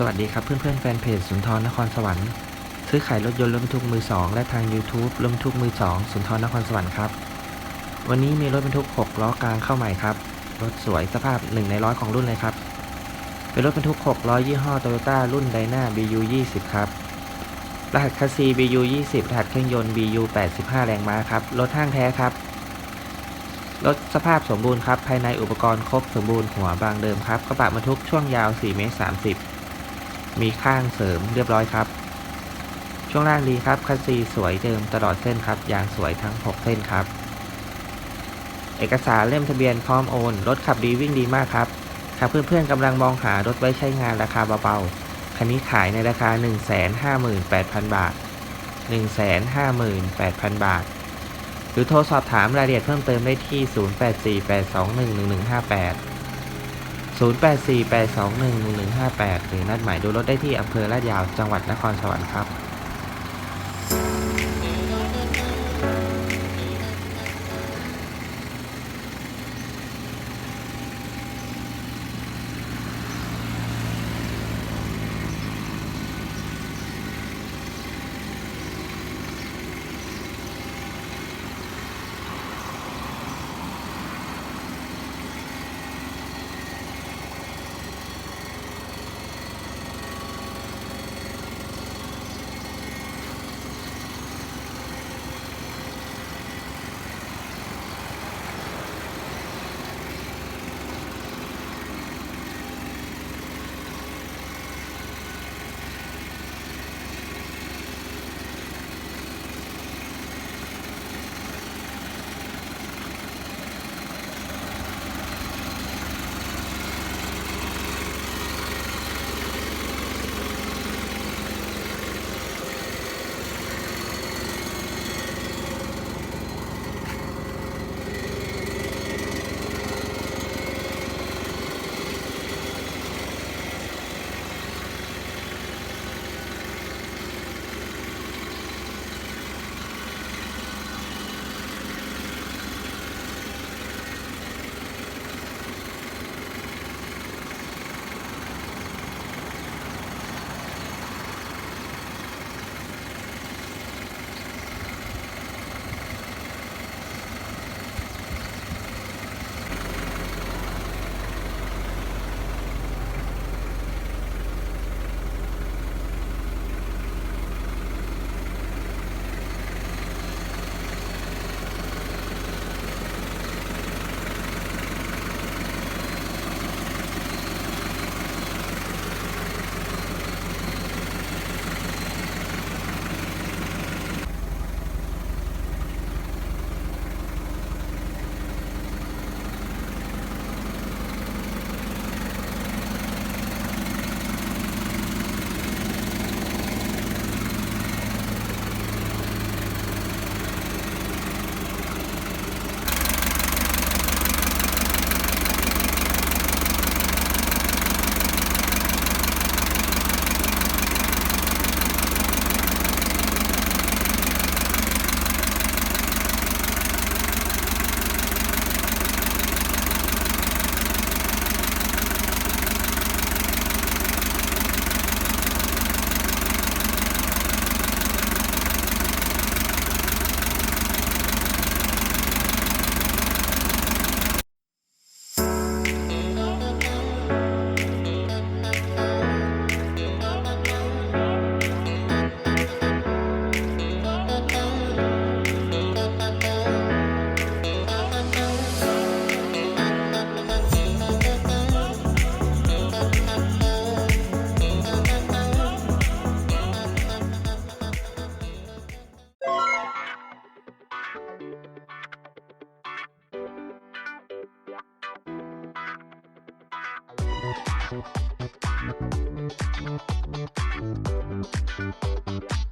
สวัสดีครับเพื่อนๆแฟนเพจสุนทรนครสวรรค์ซื้อขายรถยนต์รถบรรทุกมือ2และทาง YouTube รถบรรทุกมือ2สุนทรนครสวรรค์ครับ วันนี้มีรถบรรทุก 6 ล้อกลางเข้าใหม่ครับ รถสวยสภาพ 1 ในร้อยของรุ่นเลยครับ เป็นรถบรรทุก 6 ล้อยี่ห้อ Toyota รุ่น Dyna BU 20ครับ รหัสคัสซี BU 20รหัสเครื่องยนต์ BU 85 แรงม้าครับ รถห้างแท้ครับ รถสภาพสมบูรณ์ครับ ภายในอุปกรณ์ครบสมบูรณ์หัวบางเดิมครับ กระบะบรรทุกช่วงยาว4เมตร30 มีข้างเสริมเรียบร้อยครับ ช่วงล่างดีครับคัสซีสวยเดิมตลอดเส้นครับ ยางสวยทั้ง 6 เส้นครับ เอกสารเล่มทะเบียนพร้อมโอน รถขับดีวิ่งดีมากครับหากเพื่อนๆกำลังมองหารถไว้ใช้งานราคาเบาๆ คันนี้ขายในราคา 158,000 บาท 158,000 บาท หรือโทรสอบถามรายละเอียดเพิ่มเติมได้ที่ 0848211158 0848211158 หรือนัดหมายดูรถได้ที่อำเภอลาดยาวจังหวัดนครสวรรค์ครับ Thank you.